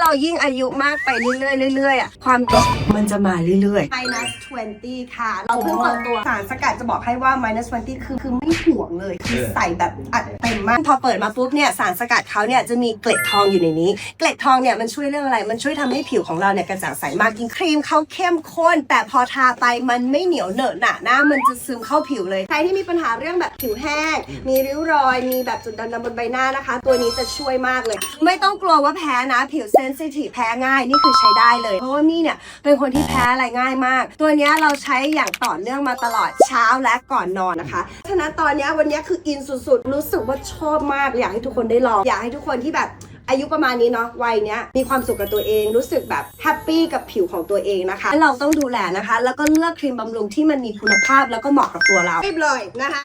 เรายิ่งอายุมากไปเรื่อยๆเรื่อยๆอะความดกมันจะมาเรื่อย minus 20 ค่ะ เราเพิ่งเปิดตัวสารสกัดจะบอกให้ว่า minus 20 คือคือไม่ห่วงเลยคือใส่แบบอัดเต็มมาก พอเปิดมาปุ๊บเนี่ยสารสกัดเขาเนี่ยจะมีเกล็ดทองอยู่ในนี้ เกล็ดทองเนี่ยมันช่วยเรื่องอะไร มันช่วยทำให้ผิวของเราเนี่ยกระจ่างใสมากยิ่งครีมเขาเข้มข้น แต่พอทาไปมันไม่เหนียวเหนอะหนะหน้ามันจะซึมเข้าผิวเลย ใครที่มีปัญหาเรื่องแบบผิวแห้ง มีริ้วรอย มีแบบจุดดำๆบนใบหน้านะคะ ตัวนี้จะช่วยมากเลย ไม่ต้องกลัวว่าแพ้นะผิวเซนซิทีฟแพ้ง่ายนี่คือใช้ได้เลย เพราะว่ามี่เนี่ยเป็นคนที่แพ้อะไรง่ายมาก ตัวนี้เราใช้อย่างต่อเนื่องมาตลอดเช้าและก่อนนอนนะคะฉะนั้นตอนนี้วันนี้คืออินสุดๆ รู้สึกว่าชอบมากอยากให้ทุกคนได้ลองอยากให้ทุกคนที่แบบอายุประมาณนี้เนาะวัยเนี้ยมีความสุขกับตัวเองรู้สึกแบบแฮปปี้กับผิวของตัวเองนะคะ เราต้องดูแลนะคะ แล้วก็เลือกครีมบำรุงที่มันมีคุณภาพแล้วก็เหมาะกับตัวเรารีบเลยนะคะ